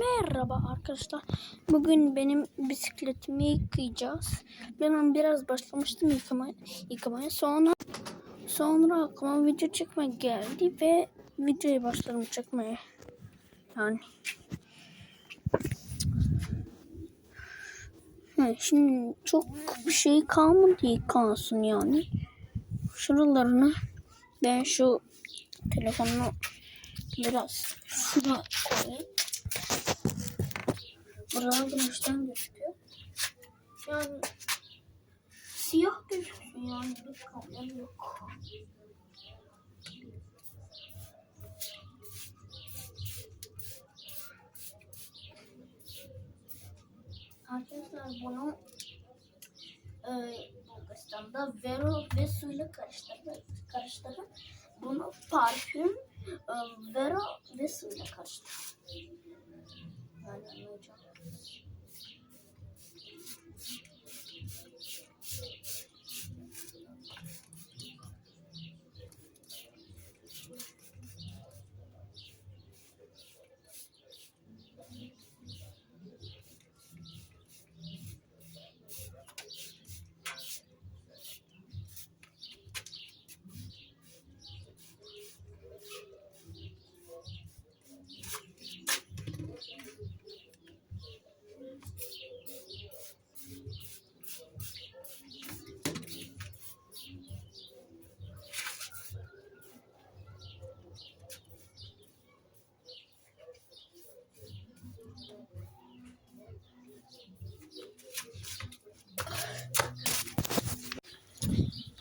Merhaba arkadaşlar. Bugün benim bisikletimi yıkayacağız. Ben biraz başlamıştım yıkamaya, yıkamaya. Sonra sonra aklıma video çekmek geldi ve videoyu başladım çekmeye. Yani. He, şimdi çok bir şey kalmadı yıkansın yani. Şuralarını ben şu telefonu biraz şuna koyayım. Buralar güneşten gözüküyor. Yani siyah gözüküyor yani bir kalem yok. Arkadaşlar bunu e, Bulgaristan'da Vero ve suyla karıştırdım. karıştırdım. Bunu parfüm e, Vero ve suyla karıştırdım.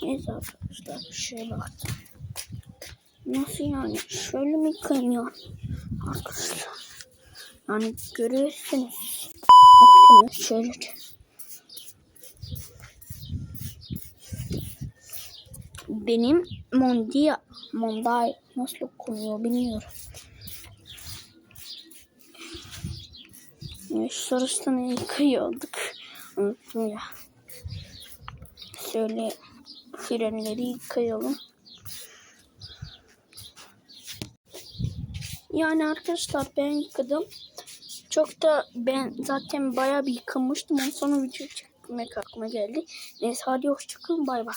Neyse arkadaşlar bir şeye baktım. Nasıl yani? Şöyle mi yıkanıyor? Arkadaşlar. Yani görüyorsunuz. Bakın şöyle. Benim Mondia, Monday nasıl okunuyor bilmiyorum. Evet, sonrasında yıkıyorduk. Unuttum. Şöyle frenleri yıkayalım. Yani arkadaşlar ben yıkadım. Çok da ben zaten bayağı bir yıkamıştım. Ondan sonra video çekmek aklıma geldi. Neyse hadi hoşçakalın bay bay.